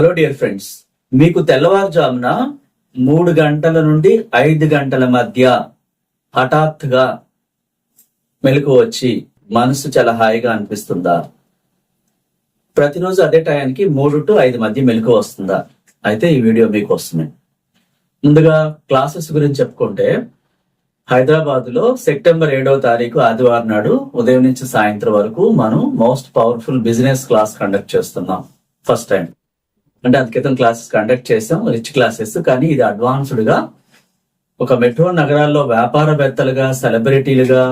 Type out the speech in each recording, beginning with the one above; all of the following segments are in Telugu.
హలో డియర్ ఫ్రెండ్స్ మీకు తెల్లవారుజామున మూడు గంటల నుండి ఐదు గంటల మధ్య హఠాత్తుగా మెలకు వచ్చి మనసు చాలా హాయిగా అనిపిస్తుందా? ప్రతిరోజు అదే టయానికి మూడు టు ఐదు మధ్య మెలకు వస్తుందా? అయితే ఈ వీడియో మీకు ముందుగా క్లాసెస్ గురించి చెప్పుకుంటే హైదరాబాద్లో సెప్టెంబర్ ఏడవ తారీఖు ఆదివారం నాడు ఉదయం నుంచి సాయంత్రం వరకు మనం most powerful business class conduct చేస్తున్నాం. ఫస్ట్ టైం అంటే అంత క్రితం క్లాసెస్ కండక్ట్ చేసాం రిచ్ క్లాసెస్ కానీ ఇది అడ్వాన్స్డ్గా ఒక మెట్రో నగరాల్లో వ్యాపారవేత్తలుగా సెలబ్రిటీలుగా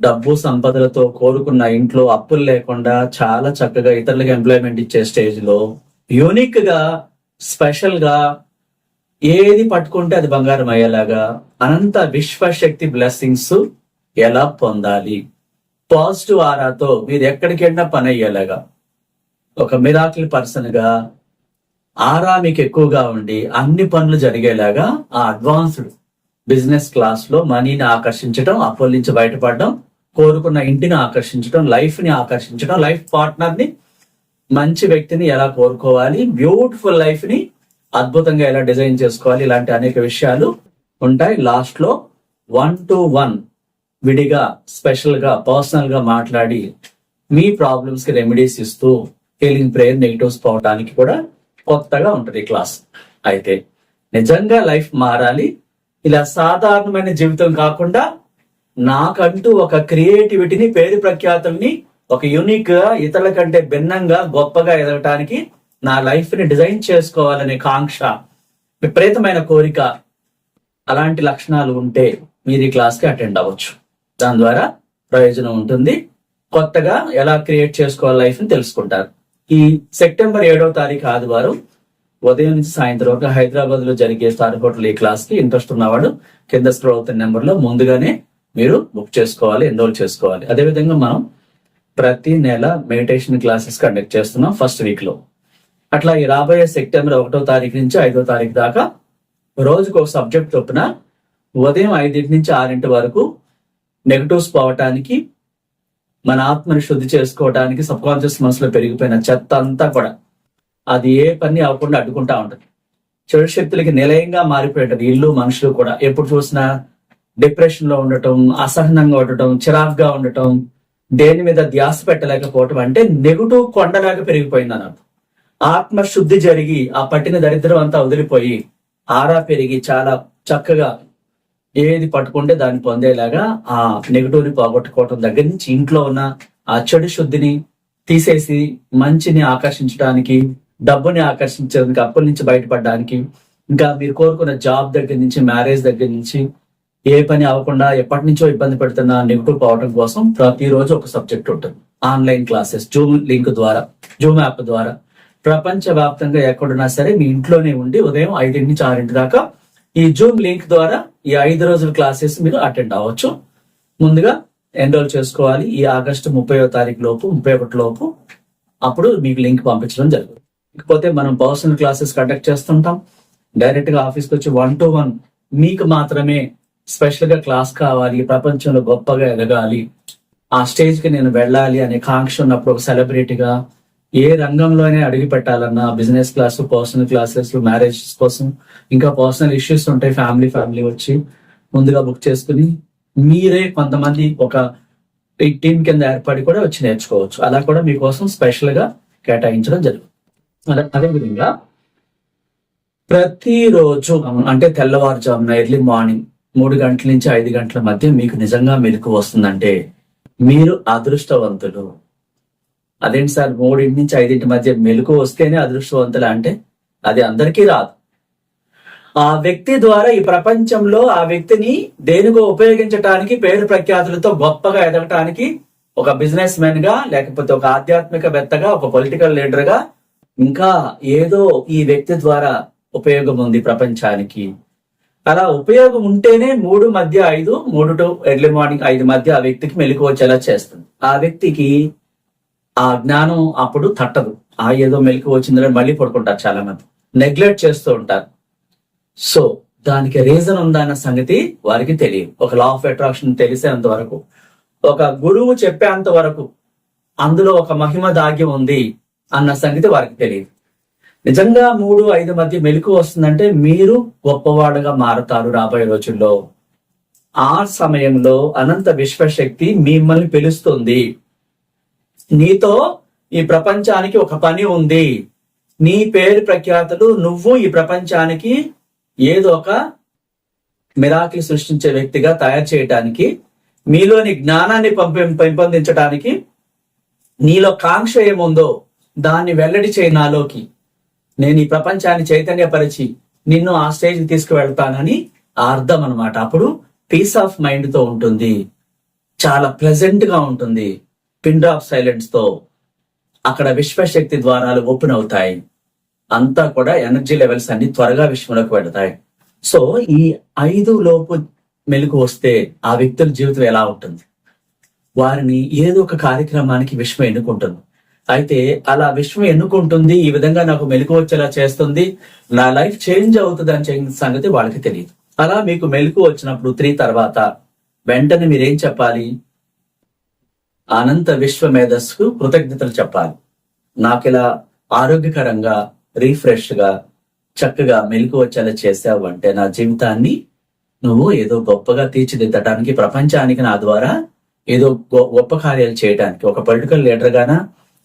డబ్బు సంపదలతో కోరుకున్న ఇంట్లో అప్పులు లేకుండా చాలా చక్కగా ఇతరులకు ఎంప్లాయ్మెంట్ ఇచ్చే స్టేజ్లో యూనిక్గా స్పెషల్గా ఏది పట్టుకుంటే అది బంగారం అయ్యేలాగా అనంత విశ్వశక్తి బ్లెస్సింగ్స్ ఎలా పొందాలి? పాజిటివ్ ఆరాతో మీరు ఎక్కడికి వెళ్ళినా పని అయ్యేలాగా. ఒక మిరాకిల్ పర్సన్గా ఆరా మీకు ఎక్కువగా ఉండి అన్ని పనులు జరిగేలాగా ఆ అడ్వాన్స్డ్ బిజినెస్ క్లాస్లో మనీని ఆకర్షించడం అప్పుల నుంచి బయటపడడం కోరుకున్న ఇంటిని ఆకర్షించడం లైఫ్ని ఆకర్షించడం లైఫ్ పార్ట్నర్ని మంచి వ్యక్తిని ఎలా కోరుకోవాలి బ్యూటిఫుల్ లైఫ్ని అద్భుతంగా ఎలా డిజైన్ చేసుకోవాలి ఇలాంటి అనేక విషయాలు ఉంటాయి. లాస్ట్లో వన్ టు వన్ విడిగా స్పెషల్గా పర్సనల్గా మాట్లాడి మీ ప్రాబ్లమ్స్కి రెమెడీస్ ఇస్తూ హీలింగ్ ప్రేయర్ నెగిటివ్స్ పోవడానికి కూడా కొత్తగా ఉంటుంది క్లాస్. అయితే నిజంగా లైఫ్ మారాలి. ఇలా సాధారణమైన జీవితం కాకుండా నాకంటూ ఒక క్రియేటివిటీని పేరు ప్రఖ్యాతుల్ని ఒక యూనిక్గా ఇతరుల కంటే భిన్నంగా గొప్పగా ఎదగటానికి నా లైఫ్ని డిజైన్ చేసుకోవాలనే కాంక్ష విపరీతమైన కోరిక అలాంటి లక్షణాలు ఉంటే మీరు ఈ క్లాస్కి అటెండ్ అవ్వచ్చు. దాని ద్వారా ప్రయోజనం ఉంటుంది. కొత్తగా ఎలా క్రియేట్ చేసుకోవాలి లైఫ్ని తెలుసుకుంటారు. ఈ సెప్టెంబర్ ఏడవ తారీఖు ఆదివారం ఉదయం నుంచి సాయంత్రం వరకు హైదరాబాద్లో జరిగే స్టార్ హోటల్ ఈ క్లాస్కి ఇంట్రెస్ట్ ఉన్నవాడు కింద స్క్రోల్ అవుతున్న నెంబర్లో ముందుగానే మీరు బుక్ చేసుకోవాలి ఎన్రోల్ చేసుకోవాలి. అదేవిధంగా మనం ప్రతి నెల మెడిటేషన్ క్లాసెస్ కండక్ట్ చేస్తున్నాం ఫస్ట్ వీక్లో అట్లా ఈ రాబోయే సెప్టెంబర్ ఒకటో తారీఖు నుంచి ఐదో తారీఖు దాకా రోజుకు ఒక సబ్జెక్ట్ చొప్పున ఉదయం ఐదింటి నుంచి ఆరింటి వరకు నెగటివ్స్ పోవటానికి మన ఆత్మని శుద్ధి చేసుకోవడానికి సబ్ కాన్షియస్ మనసులో పెరిగిపోయిన చెత్త అంతా కూడా అది ఏ పని అవ్వకుండా అడ్డుకుంటా ఉంటుంది. చెడు శక్తులకి నిలయంగా మారిపోయేటది ఇల్లు మనుషులు కూడా. ఎప్పుడు చూసినా డిప్రెషన్లో ఉండటం అసహనంగా ఉండటం చిరాగ్గా ఉండటం దేని మీద ధ్యాస పెట్టలేకపోవటం అంటే నెగటివ్ కొండలాగా పెరిగిపోయింది అన్నట్టు ఆత్మ శుద్ధి జరిగి ఆ పట్టిన దరిద్రం అంతా వదిలిపోయి ఆరా పెరిగి చాలా చక్కగా ఏది పట్టుకుంటే దాన్ని పొందేలాగా ఆ నెగటివ్ని పోగొట్టుకోవటం దగ్గర నుంచి ఇంట్లో ఉన్న ఆ చెడు శుద్ధిని తీసేసి మంచిని ఆకర్షించడానికి డబ్బుని ఆకర్షించడానికి అప్పుల నుంచి బయటపడడానికి ఇంకా మీరు కోరుకున్న జాబ్ దగ్గర నుంచి మ్యారేజ్ దగ్గర నుంచి ఏ పని అవ్వకుండా ఎప్పటి నుంచో ఇబ్బంది పెడుతున్న నెగిటివ్ పోవడం కోసం ప్రతిరోజు ఒక సబ్జెక్ట్ ఉంటుంది. ఆన్లైన్ క్లాసెస్ జూమ్ లింక్ ద్వారా జూమ్ యాప్ ద్వారా. ప్రపంచ వ్యాప్తంగా ఎక్కడున్నా సరే మీ ఇంట్లోనే ఉండి ఉదయం ఐదింటి నుంచి ఆరింటి దాకా ఈ జూమ్ లింక్ ద్వారా ఈ ఐదు రోజుల క్లాసెస్ మీరు అటెండ్ అవ్వచ్చు. ముందుగా ఎన్రోల్ చేసుకోవాలి. ఈ ఆగస్టు ముప్పైవ తారీఖు లోపు ముప్పై ఒకటి లోపు అప్పుడు మీకు లింక్ పంపించడం జరుగుతుంది. ఇకపోతే మనం పర్సనల్ క్లాసెస్ కండక్ట్ చేస్తుంటాం. డైరెక్ట్గా ఆఫీస్కి వచ్చి వన్ టు వన్ మీకు మాత్రమే స్పెషల్గా క్లాస్ కావాలి ప్రపంచంలో గొప్పగా ఎదగాలి. ఆ స్టేజ్కి నేను వెళ్ళాలి అనే కాంక్ష ఉన్నప్పుడు ఒక సెలబ్రిటీగా ఏ రంగంలోనే అడిగి పెట్టాలన్నా business class personal classes marriage కోసం ఇంకా పర్సనల్ ఇష్యూస్ ఉంటాయి ఫ్యామిలీ ఫ్యామిలీ వచ్చి ముందుగా బుక్ చేసుకుని మీరే కొంతమంది ఒక టీం కింద ఏర్పడి కూడా వచ్చి నేర్చుకోవచ్చు. అలా కూడా మీకోసం స్పెషల్గా కేటాయించడం జరుగుతుంది. అదే అదేవిధంగా ప్రతిరోజు అంటే తెల్లవారుజామున ఎర్లీ మార్నింగ్ మూడు గంటల నుంచి ఐదు గంటల మధ్య మీకు నిజంగా మెలకు వస్తుందంటే మీరు అదృష్టవంతులు. అదేంటి సార్? మూడింటి నుంచి ఐదింటి మధ్య మెలకు వస్తేనే అదృష్టవంతులు అంటే? అది అందరికీ రాదు. ఆ వ్యక్తి ద్వారా ఈ ప్రపంచంలో ఆ వ్యక్తిని దేనికో ఉపయోగించటానికి పేరు ప్రఖ్యాతులతో గొప్పగా ఎదగటానికి ఒక బిజినెస్ మెన్గా లేకపోతే ఒక ఆధ్యాత్మికవేత్తగా ఒక పొలిటికల్ లీడర్గా ఇంకా ఏదో ఈ వ్యక్తి ద్వారా ఉపయోగం ఉంది ప్రపంచానికి. అలా ఉపయోగం ఉంటేనే మూడు మధ్య ఐదు మూడు టు ఎర్లీ మార్నింగ్ ఐదు మధ్య ఆ వ్యక్తికి మెలకు వచ్చేలా చేస్తుంది. ఆ వ్యక్తికి ఆ జ్ఞానం అప్పుడు తట్టదు. ఆ ఏదో మెలికి వచ్చిందని మళ్ళీ పడుకుంటారు చాలా మంది నెగ్లెక్ట్ చేస్తూ ఉంటారు. సో దానికి రీజన్ ఉందన్న సంగతి వారికి తెలియదు. ఒక లా ఆఫ్ అట్రాక్షన్ తెలిసేంత వరకు ఒక గురువు చెప్పేంత వరకు అందులో ఒక మహిమ దాగి ఉంది అన్న సంగతి వారికి తెలియదు. నిజంగా మూడు ఐదు మధ్య మెలకు వస్తుందంటే మీరు గొప్పవాడుగా మారుతారు రాబోయే రోజుల్లో. ఆ సమయంలో అనంత విశ్వశక్తి మిమ్మల్ని పిలుస్తుంది. నీతో ఈ ప్రపంచానికి ఒక పని ఉంది. నీ పేరు ప్రఖ్యాతులు నువ్వు ఈ ప్రపంచానికి ఏదో ఒక మిరాకిల్ సృష్టించే వ్యక్తిగా తయారు చేయటానికి మీలోని జ్ఞానాన్ని పంపి పెంపొందించడానికి నీలో కాంక్ష ఏముందో దాన్ని వెల్లడి చేయి నాలోకి. నేను ఈ ప్రపంచాన్ని చైతన్యపరిచి నిన్ను ఆ స్టేజ్ తీసుకువెళ్తానని ఆ అర్థం అనమాట అప్పుడు పీస్ ఆఫ్ మైండ్తో ఉంటుంది. చాలా ప్లెజెంట్గా ఉంటుంది. పిన్ డ్రాప్ సైలెన్స్తో అక్కడ విశ్వశక్తి ద్వారాలు ఓపెన్ అవుతాయి. అంతా కూడా ఎనర్జీ లెవెల్స్ అన్ని త్వరగా విశ్వంలోకి పెడతాయి సో ఈ ఐదు లోపు మెలకు వస్తే ఆ వ్యక్తుల జీవితం ఎలా ఉంటుంది? వారిని ఏదో ఒక కార్యక్రమానికి విశ్వం ఎన్నుకుంటుంది. అయితే అలా విశ్వం ఎన్నుకుంటుంది ఈ విధంగా నాకు మెలకు వచ్చేలా చేస్తుంది నా లైఫ్ చేంజ్ అవుతుంది అని చెప్పిన సంగతి వాళ్ళకి తెలియదు. అలా మీకు మెలకు వచ్చినప్పుడు త్రీ తర్వాత వెంటనే మీరేం చెప్పాలి? అనంత విశ్వ మేధస్సుకు కృతజ్ఞతలు చెప్పాలి. నాకు ఇలా ఆరోగ్యకరంగా రీఫ్రెష్గా చక్కగా మెలకు వచ్చేలా చేసావు అంటే నా జీవితాన్ని నువ్వు ఏదో గొప్పగా తీర్చిదిద్దడానికి ప్రపంచానికి నా ద్వారా ఏదో గొప్ప కార్యాలు చేయడానికి ఒక పొలిటికల్ లీడర్ గానా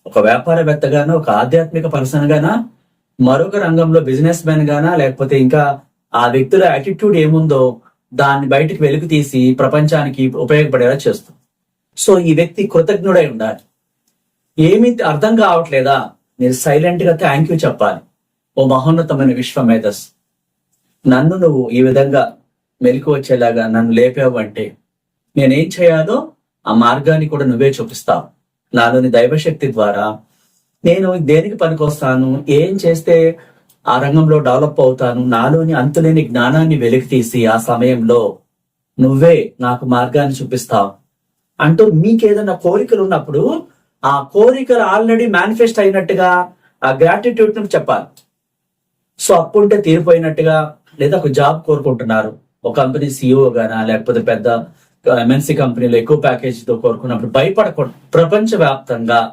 ఒక వ్యాపారవేత్తగానా ఒక ఆధ్యాత్మిక పర్సన్ గానా మరొక రంగంలో బిజినెస్ మ్యాన్ గానా లేకపోతే ఇంకా ఆ వ్యక్తుల యాటిట్యూడ్ ఏముందో దాన్ని బయటికి వెలుగు తీసి ప్రపంచానికి ఉపయోగపడేలా చేస్తుంది సో ఈ వ్యక్తి కృతజ్ఞుడై ఉండాలి. ఏమీ అర్థం కావట్లేదా? మీరు సైలెంట్గా థ్యాంక్ యూ చెప్పాలి. ఓ మహోన్నతమైన విశ్వ మేధస్ నన్ను నువ్వు ఈ విధంగా మెలకు వచ్చేలాగా నన్ను లేపావు అంటే నేనేం చేయాలో ఆ మార్గాన్ని కూడా నువ్వే చూపిస్తావు. నాలోని దైవశక్తి ద్వారా నేను దేనికి పనికొస్తాను? ఏం చేస్తే ఆ రంగంలో డెవలప్ అవుతాను? నాలోని అంతులేని జ్ఞానాన్ని వెలికి తీసి ఆ సమయంలో నువ్వే నాకు మార్గాన్ని చూపిస్తావు. అంటూ మీకేదైనా కోరికలు ఉన్నప్పుడు ఆ కోరికలు ఆల్రెడీ మేనిఫెస్ట్ అయినట్టుగా ఆ గ్రాటిట్యూడ్ను చెప్పాలి. సో అప్పుంటే తీరిపోయినట్టుగా లేదా ఒక జాబ్ కోరుకుంటున్నారు. ఒక కంపెనీ సిఇఓ గానా లేకపోతే పెద్ద ఎంఎన్సీ కంపెనీలో ఎక్కువ ప్యాకేజీతో కోరుకున్నప్పుడు భయపడకూడదు. ప్రపంచ వ్యాప్తంగా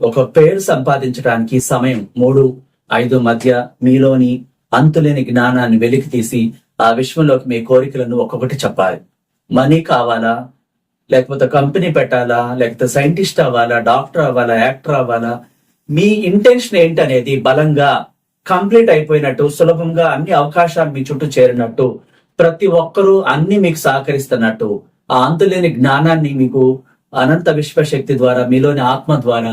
ఒక పేరు సంపాదించడానికి సమయం మూడు ఐదు మధ్య మీలోని అంతులేని జ్ఞానాన్ని వెలికి తీసి ఆ విశ్వంలోకి మీ కోరికలను ఒక్కొక్కటి చెప్పాలి. మనీ కావాలా? లేకపోతే కంపెనీ పెట్టాలా లేకపోతే సైంటిస్ట్ అవ్వాలా డాక్టర్ అవ్వాలా యాక్టర్ అవ్వాలా మీ ఇంటెన్షన్ ఏంటనేది బలంగా కంప్లీట్ అయిపోయినట్టు సులభంగా అన్ని అవకాశాలు మీ చుట్టూ చేరినట్టు ప్రతి ఒక్కరూ అన్ని మీకు సహకరిస్తున్నట్టు ఆ అంతులేని జ్ఞానాన్ని మీకు అనంత విశ్వశక్తి ద్వారా మీలోని ఆత్మ ద్వారా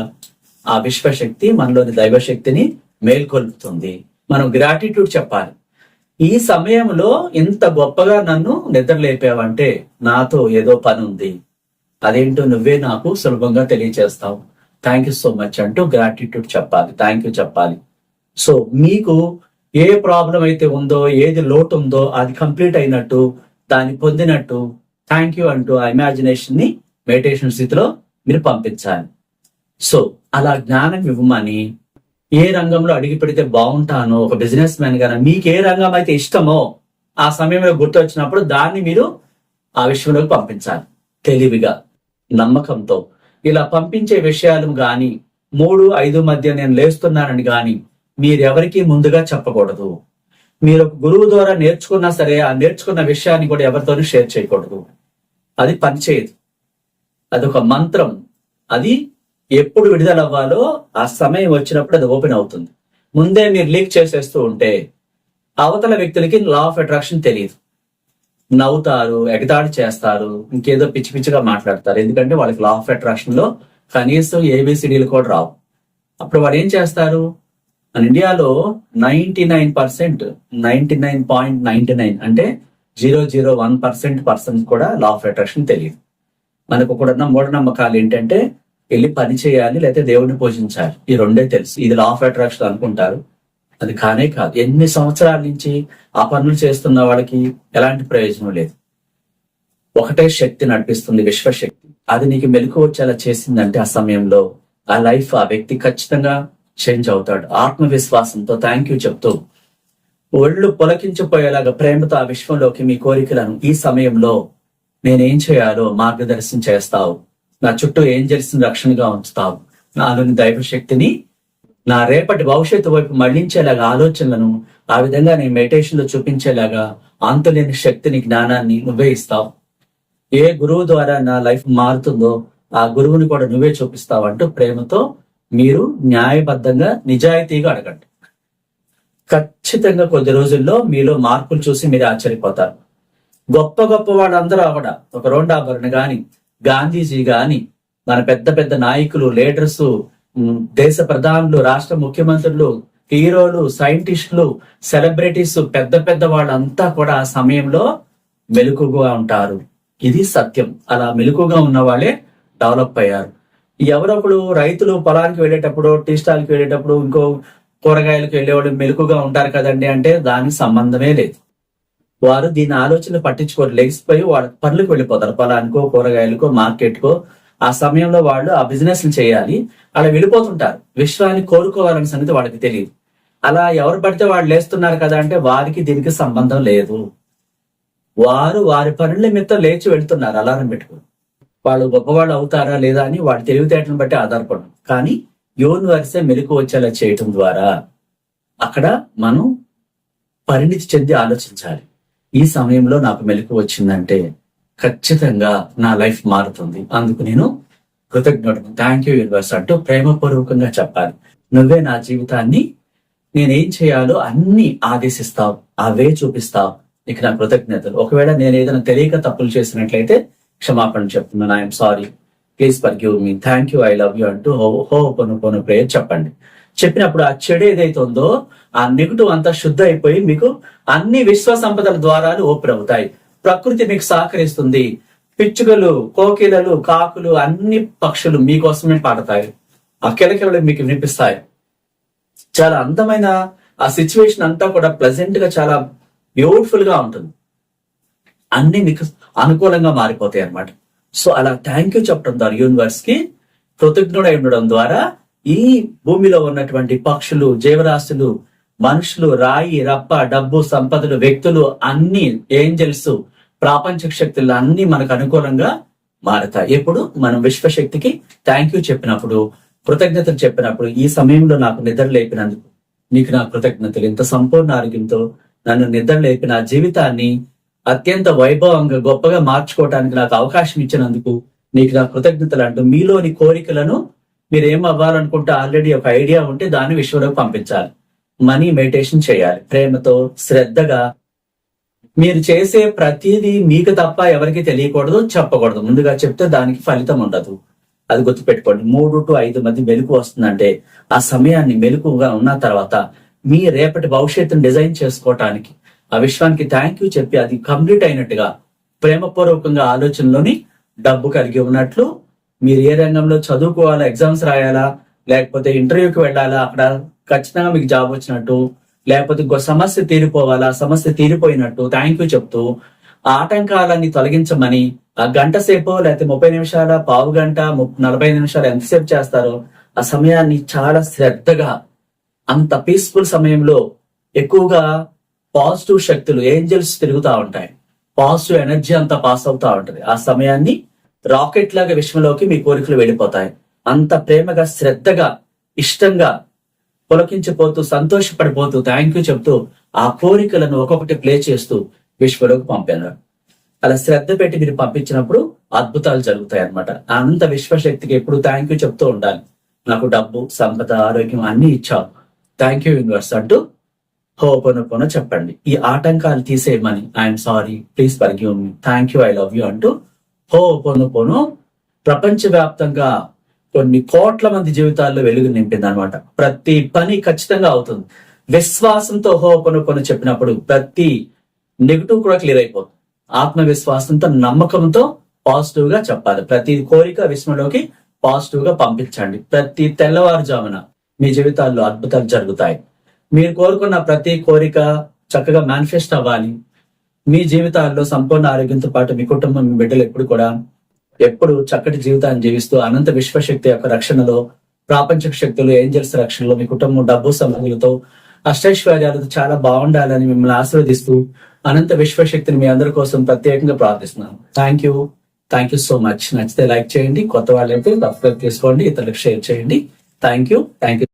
ఆ విశ్వశక్తి మనలోని దైవశక్తిని మేల్కొల్పుతుంది. మనం గ్రాటిట్యూడ్ చెప్పాలి. ఈ సమయంలో ఇంత గొప్పగా నన్ను నిద్రలేపావంటే నాతో ఏదో పని ఉంది అదేంటో నువ్వే నాకు సులభంగా తెలియజేస్తావు థ్యాంక్ యూ సో మచ్ అంటూ గ్రాటిట్యూడ్ చెప్పాలి. థ్యాంక్ యూ చెప్పాలి. సో మీకు ఏ ప్రాబ్లం అయితే ఉందో ఏది లోటు ఉందో అది కంప్లీట్ అయినట్టు దాన్ని పొందినట్టు థ్యాంక్ యూ అంటూ ఆ ఇమాజినేషన్ని మెడిటేషన్ స్థితిలో మీరు పంపించాలి. సో అలా జ్ఞానం ఇవ్వమని ఏ రంగంలో అడిగి పెడితే బాగుంటానో ఒక బిజినెస్ మ్యాన్గా మీకు ఏ రంగం అయితే ఇష్టమో ఆ సమయంలో గుర్తొచ్చినప్పుడు దాన్ని మీరు ఆ విషయంలోకి పంపించాలి. తెలివిగా నమ్మకంతో. ఇలా పంపించే విషయాలు గాని మూడు ఐదు మధ్య నేను లేస్తున్నానని గాని మీరెవరికి ముందుగా చెప్పకూడదు. మీరు ఒక గురువు ద్వారా నేర్చుకున్నా సరే ఆ నేర్చుకున్న విషయాన్ని కూడా ఎవరితోనూ షేర్ చేయకూడదు. అది పనిచేయదు. అదొక మంత్రం. అది ఎప్పుడు విడుదలవ్వాలో ఆ సమయం వచ్చినప్పుడు అది ఓపెన్ అవుతుంది. ముందే మీరు లీక్ చేసేస్తూ ఉంటే అవతల వ్యక్తులకి లా ఆఫ్ అట్రాక్షన్ తెలియదు. నవ్వుతారు ఎగతాళి చేస్తారు ఇంకేదో పిచ్చి పిచ్చిగా మాట్లాడతారు. ఎందుకంటే వాళ్ళకి లా ఆఫ్ అట్రాక్షన్లో కనీసం ఏబిసిడీలు కూడా రావు. అప్పుడు వాడు ఏం చేస్తారు? మన ఇండియాలో ninety nine percent ninety nine point ninety nine అంటే zero zero one percent persons కూడా లా ఆఫ్ అట్రాక్షన్ తెలియదు. మనకు కూడా ఉన్న మూఢనమ్మకాలు ఏంటంటే వెళ్ళి పని చేయాలి లేకపోతే దేవుడిని పూజించాలి. ఈ రెండే తెలుసు. ఇది లా ఆఫ్ అట్రాక్షన్ అనుకుంటారు. అది కానే కాదు. ఎన్ని సంవత్సరాల నుంచి ఆ పనులు చేస్తున్న వాళ్ళకి ఎలాంటి ప్రయోజనం లేదు. ఒకటే శక్తి నడిపిస్తుంది విశ్వశక్తి. అది నీకు మెలకు వచ్చేలా చేసిందంటే ఆ సమయంలో ఆ లైఫ్ ఆ వ్యక్తి ఖచ్చితంగా చేంజ్ అవుతాడు. ఆత్మవిశ్వాసంతో థ్యాంక్ యూ చెప్తూ ఒళ్ళు పొలకించిపోయేలాగా ప్రేమతో ఆ విశ్వంలోకి మీ కోరికలను ఈ సమయంలో నేనేం చేయాలో మార్గదర్శనం చేస్తావు. నా చుట్టూ ఏంజల్స్ రక్షణగా ఉంచుతావు. నాలోని దైవ శక్తిని నా రేపటి భవిష్యత్తు వైపు మళ్ళించేలాగా ఆలోచనలను ఆ విధంగా నేను మెడిటేషన్లో చూపించేలాగా అంతులేని శక్తిని జ్ఞానాన్ని నువ్వే ఇస్తావు. ఏ గురువు ద్వారా నా లైఫ్ మారుతుందో ఆ గురువుని కూడా నువ్వే చూపిస్తావు అంటూ ప్రేమతో మీరు న్యాయబద్ధంగా నిజాయితీగా అడగండి. ఖచ్చితంగా కొద్ది రోజుల్లో మీలో మార్పులు చూసి మీరు ఆశ్చర్యపోతారు. గొప్ప గొప్ప వాళ్ళందరూ ఆవిడ ఒక రోండాభరణ కానీ గాంధీజీ గాని మన పెద్ద పెద్ద నాయకులు లీడర్స్ దేశ ప్రధానులు రాష్ట్ర ముఖ్యమంత్రులు హీరోలు సైంటిస్టులు సెలబ్రిటీస్ పెద్ద పెద్ద వాళ్ళంతా కూడా ఆ సమయంలో మెలకుగా ఉంటారు. ఇది సత్యం. అలా మెలకుగా ఉన్న వాళ్ళే డెవలప్ అయ్యారు. ఎవరొకడు రైతులు పొలానికి వెళ్ళేటప్పుడు టీ స్టాల్కి వెళ్ళేటప్పుడు ఇంకో కూరగాయలకు వెళ్ళేవాళ్ళు మెలకుగా ఉంటారు కదండి అంటే దానికి సంబంధమే లేదు. వారు దీని ఆలోచన పట్టించుకోరు. లెగిసిపోయి వాళ్ళ పనులకు వెళ్ళిపోతారు. పొలానికో కూరగాయలకో మార్కెట్కో. ఆ సమయంలో వాళ్ళు ఆ బిజినెస్ చేయాలి. అలా వెళ్ళిపోతుంటారు. విశ్వాన్ని కోరుకోవాలనే సంగతి వాళ్ళకి తెలియదు. అలా ఎవరు పడితే వాళ్ళు లేస్తున్నారు కదా అంటే వారికి దీనికి సంబంధం లేదు. వారు వారి పనుల నిమిత్తం లేచి వెళ్తున్నారు అలారం పెట్టుకుని. వాళ్ళు గొప్పవాళ్ళు అవుతారా లేదా అని వాడి తెలివితేటలను బట్టి ఆధారపడడం. కానీ యూనివర్సే మెలకు వచ్చేలా చేయటం ద్వారా అక్కడ మనం పరిణితి చెంది ఆలోచించాలి. ఈ సమయంలో నాకు మెలకు వచ్చిందంటే ఖచ్చితంగా నా లైఫ్ మారుతుంది. అందుకు నేను కృతజ్ఞత థ్యాంక్ యూ యూనివర్స్ అంటూ ప్రేమపూర్వకంగా చెప్పాలి. నువ్వే నా జీవితాన్ని నేనేం చేయాలో అన్ని ఆదేశిస్తావు అవే చూపిస్తావు. నీకు నా కృతజ్ఞతలు. ఒకవేళ నేను ఏదైనా తెలియక తప్పులు చేసినట్లయితే క్షమాపణ చెప్తున్నాను. I'm sorry please forgive me thank you I love you అంటూ హో హో పొను పొను ప్రేయర్ చెప్పండి. చెప్పినప్పుడు ఆ చెడు ఏదైతే ఉందో ఆ నెగిటివ్ అంతా శుద్ధ అయిపోయి మీకు అన్ని విశ్వ సంపదల ద్వారాలు ఓపెన్ అవుతాయి ప్రకృతి మీకు సహకరిస్తుంది. పిచ్చుకలు కోకిలలు కాకులు అన్ని పక్షులు మీకోసమే పాడతాయి. ఆ కిలకిలలు మీకు వినిపిస్తాయి. చాలా అందమైన ఆ సిచ్యువేషన్ అంతా కూడా ప్లెజెంట్గా చాలా బ్యూటిఫుల్గా ఉంటుంది. అన్ని మీకు అనుకూలంగా మారిపోతాయి అన్నమాట. సో అలా థ్యాంక్ యూ చెప్పడం ద్వారా యూనివర్స్కి కృతజ్ఞుడై ఉండడం ద్వారా ఈ భూమిలో ఉన్నటువంటి పక్షులు జీవరాశులు మనుషులు రాయి రప్ప డబ్బు సంపదలు వ్యక్తులు అన్ని ఏంజల్స్ ప్రాపంచిక శక్తులు అన్ని మనకు అనుకూలంగా మారతాయి. ఎప్పుడు? మనం విశ్వశక్తికి థ్యాంక్ యూ చెప్పినప్పుడు కృతజ్ఞతలు చెప్పినప్పుడు ఈ సమయంలో నాకు నిద్ర లేపినందుకు. నీకు నా కృతజ్ఞతలు. ఇంత సంపూర్ణ ఆరోగ్యంతో నన్ను నిద్ర లేపి నా జీవితాన్ని అత్యంత వైభవంగా గొప్పగా మార్చుకోవడానికి నాకు అవకాశం ఇచ్చినందుకు నీకు నా కృతజ్ఞతలు అంటూ మీలోని కోరికలను మీరు ఏం అవ్వాలనుకుంటే ఆల్రెడీ ఒక ఐడియా ఉంటే దాన్ని విశ్వంలోకి పంపించాలి. మనీ మెడిటేషన్ చేయాలి. ప్రేమతో శ్రద్ధగా. మీరు చేసే ప్రతిదీ మీకు తప్ప ఎవరికి తెలియకూడదు చెప్పకూడదు. ముందుగా చెప్తే దానికి ఫలితం ఉండదు. అది గుర్తుపెట్టుకోండి. మూడు టు ఐదు మంది మెలకు వస్తుందంటే ఆ సమయాన్ని మెలకుగా ఉన్న తర్వాత మీ రేపటి భవిష్యత్తును డిజైన్ చేసుకోవటానికి ఆ విశ్వానికి థ్యాంక్ యూ చెప్పి అది కంప్లీట్ అయినట్టుగా ప్రేమపూర్వకంగా ఆలోచనలోని డబ్బు కలిగి ఉన్నట్లు మీరు ఏ రంగంలో చదువుకోవాలా ఎగ్జామ్స్ రాయాలా లేకపోతే ఇంటర్వ్యూకి వెళ్ళాలా అక్కడ ఖచ్చితంగా మీకు జాబ్ వచ్చినట్టు లేకపోతే ఇంకో సమస్య తీరిపోవాలా సమస్య తీరిపోయినట్టు థ్యాంక్ యూ చెప్తూ ఆటంకాలన్నీ తొలగించమని ఆ గంట సేపు లేకపోతే ముప్పై నిమిషాల పావు గంట ము- నలభై నిమిషాలు ఎంతసేపు చేస్తారో ఆ సమయాన్ని చాలా శ్రద్ధగా అంత పీస్ఫుల్ సమయంలో ఎక్కువగా పాజిటివ్ శక్తులు ఏంజల్స్ తిరుగుతూ ఉంటాయి. పాజిటివ్ ఎనర్జీ అంతా పాస్ అవుతా ఉంటుంది. ఆ సమయాన్ని రాకెట్ లాగా విశ్వంలోకి మీ కోరికలు వెళ్ళిపోతాయి. అంత ప్రేమగా శ్రద్ధగా ఇష్టంగా పులకించిపోతూ సంతోషపడిపోతూ థ్యాంక్ యూ చెప్తూ ఆ కోరికలను ఒక్కొక్కటి ప్లే చేస్తూ విశ్వలోకి పంపారు. అలా శ్రద్ధ పెట్టి మీరు పంపించినప్పుడు అద్భుతాలు జరుగుతాయి అన్నమాట. అనంత విశ్వశక్తికి ఎప్పుడు థ్యాంక్ యూ చెప్తూ ఉండాలి. నాకు డబ్బు సంపద ఆరోగ్యం అన్ని ఇచ్చావు. థ్యాంక్ యూ యూనివర్స్ అంటూ హోపనొపన చెప్పండి. ఈ ఆటంకాలు తీసేయమని I'm sorry please forgive me thank you I love you అంటూ హోపనొపను ప్రపంచవ్యాప్తంగా కొన్ని కోట్ల మంది జీవితాల్లో వెలుగు నింపింది అనమాట ప్రతి పని ఖచ్చితంగా అవుతుంది. విశ్వాసంతో హోపనొపను చెప్పినప్పుడు ప్రతి నెగిటివ్ కూడా క్లియర్ అయిపోతుంది. ఆత్మవిశ్వాసంతో నమ్మకంతో పాజిటివ్గా చెప్పాలి. ప్రతి కోరిక విశ్వంలోకి పాజిటివ్గా పంపించండి. ప్రతి తెల్లవారుజామున మీ జీవితాల్లో అద్భుతాలు జరుగుతాయి. మీరు కోరుకున్న ప్రతి కోరిక చక్కగా మేనిఫెస్ట్ అవ్వాలి. మీ జీవితాల్లో సంపూర్ణ ఆరోగ్యంతో పాటు మీ కుటుంబం మీ బిడ్డలు ఎప్పుడు కూడా ఎప్పుడు చక్కటి జీవితాన్ని జీవిస్తూ అనంత విశ్వశక్తి యొక్క రక్షణలో ప్రాపంచిక శక్తులు ఏంజల్స్ రక్షణలో మీ కుటుంబం డబ్బు సంబంధులతో అష్టైశ్వర్యాలతో చాలా బాగుండాలని మిమ్మల్ని ఆశీర్వదిస్తూ అనంత విశ్వశక్తిని మీ అందరి కోసం ప్రత్యేకంగా ప్రార్థిస్తున్నాను. Thank you thank you so much నచ్చితే లైక్ చేయండి కొత్త వాళ్ళైతే సబ్స్క్రైబ్ చేసుకోండి ఇతరులకు షేర్ చేయండి. Thank you thank you